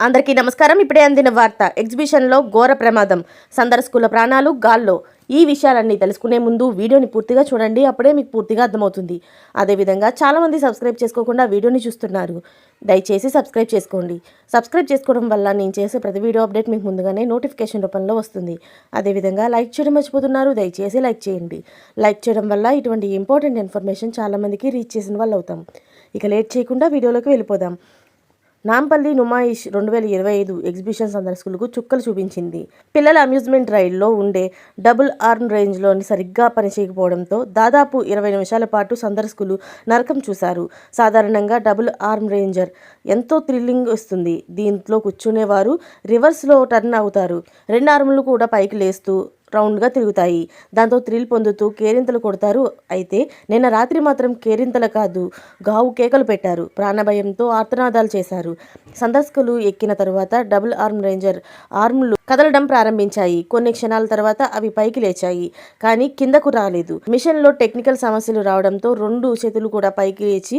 అందరికీ నమస్కారం. ఇప్పుడే అందిన వార్త ఎగ్జిబిషన్లో ఘోర ప్రమాదం. సందర్శకుల ప్రాణాలు గాల్లో. ఈ విషయాలన్నీ తెలుసుకునే ముందు వీడియోని పూర్తిగా చూడండి. అప్పుడే మీకు పూర్తిగా అర్థమవుతుంది. అదేవిధంగా చాలామంది సబ్స్క్రైబ్ చేసుకోకుండా వీడియోని చూస్తున్నారు. దయచేసి సబ్స్క్రైబ్ చేసుకోండి. సబ్స్క్రైబ్ చేసుకోవడం వల్ల నేను చేసే ప్రతి వీడియో అప్డేట్ మీకు ముందుగానే నోటిఫికేషన్ రూపంలో వస్తుంది. అదేవిధంగా లైక్ చేయడం మర్చిపోతున్నారు. దయచేసి లైక్ చేయండి. లైక్ చేయడం వల్ల ఇటువంటి ఇంపార్టెంట్ ఇన్ఫర్మేషన్ చాలామందికి రీచ్ చేసిన వాళ్ళు అవుతాం ఇక లేట్ చేయకుండా వీడియోలోకి వెళ్ళిపోదాం. నాంపల్లి నుమాయిష్ రెండు వేల ఇరవై ఐదు ఎగ్జిబిషన్ సందర్శకులకు చుక్కలు చూపించింది. పిల్లల అమ్యూజ్మెంట్ రైల్లో ఉండే డబుల్ ఆర్మ్ రేంజ్లోని సరిగ్గా పనిచేయకపోవడంతో దాదాపు ఇరవై నిమిషాల పాటు సందర్శకులు నరకం చూశారు. సాధారణంగా డబుల్ ఆర్మ్ రేంజర్ ఎంతో థ్రిల్లింగ్ ఇస్తుంది దీంట్లో కూర్చునేవారు రివర్స్లో టర్న్ అవుతారు. రెండు ఆర్ములు కూడా పైకి లేస్తూ రౌండ్గా తిరుగుతాయి. దాంతో థ్రిల్ పొందుతూ కేరింతలు కొడతారు. అయితే నిన్న రాత్రి మాత్రం కేరింతల కాదు గావు కేకలు పెట్టారు. ప్రాణభయంతో ఆర్తనాదాలు చేశారు. సందర్శకులు ఎక్కిన తరువాత డబుల్ ఆర్మ్ రేంజర్ ఆర్మ్లు కదలడం ప్రారంభించాయి. కొన్ని క్షణాల తర్వాత అవి పైకి లేచాయి కానీ కిందకు రాలేదు. మిషన్లో టెక్నికల్ సమస్యలు రావడంతో రెండు చేతులు కూడా పైకి లేచి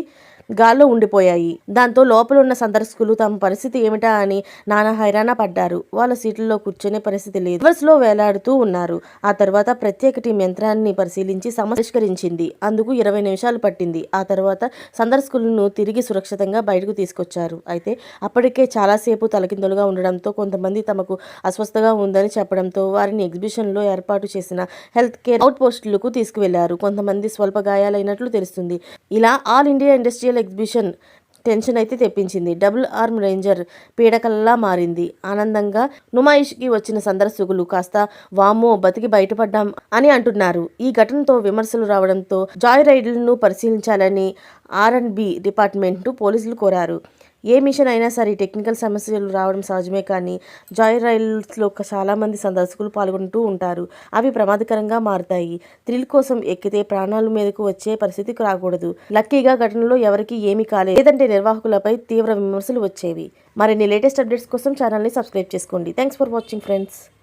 గాల్లో ఉండిపోయాయి. దాంతో లోపల ఉన్న సందర్శకులు తమ పరిస్థితి ఏమిటా అని నానా హైరాణ పడ్డారు. వాళ్ళ సీట్లలో కూర్చునే పరిస్థితి లేదు. రివర్స్లో వేలాడుతూ ఉన్నారు. ఆ తర్వాత ప్రత్యేక టీం యంత్రాన్ని పరిశీలించి సమస్కరించింది అందుకు ఇరవై నిమిషాలు పట్టింది. ఆ తర్వాత సందర్శకులను తిరిగి సురక్షితంగా బయటకు తీసుకొచ్చారు. అయితే అప్పటికే చాలాసేపు తలకిందులుగా ఉండడంతో కొంతమంది తమకు అస్వస్థగా ఉందని చెప్పడంతో వారిని ఎగ్జిబిషన్లో ఏర్పాటు చేసిన హెల్త్ కేర్ అవుట్ పోస్టులకు తీసుకువెళ్ళారు. కొంతమంది స్వల్ప గాయాలైనట్లు తెలుస్తుంది. ఇలా all India industrial exhibition tension అయితే తెప్పించింది. డబుల్ ఆర్మ్ రేంజర్ పీడకల్లా మారింది. ఆనందంగా నుమాయిష్కి వచ్చిన సందర్శకులు కాస్త వామో బతికి బయటపడ్డాం అని అంటున్నారు. ఈ ఘటనతో విమర్శలు రావడంతో జాయ్ రైడ్లను పరిశీలించాలని ఆర్ అండ్ బి డిపార్ట్మెంట్ను పోలీసులు కోరారు. ఏ మిషన్ అయినా సరే టెక్నికల్ సమస్యలు రావడం సహజమే కానీ జాయ్ రైల్స్లో చాలామంది సందర్శకులు పాల్గొంటూ ఉంటారు. అవి ప్రమాదకరంగా మారుతాయి. థ్రిల్ కోసం ఎక్కితే ప్రాణాల మీదకు వచ్చే పరిస్థితికి రాకూడదు. లక్కీగా ఘటనలో ఎవరికి ఏమీ కాలేదు. లేదంటే నిర్వాహకులపై తీవ్ర విమర్శలు వచ్చేవి. మరిన్ని లేటెస్ట్ అప్డేట్స్ కోసం ఛానల్ని సబ్స్క్రైబ్ చేసుకోండి. Thanks for watching friends.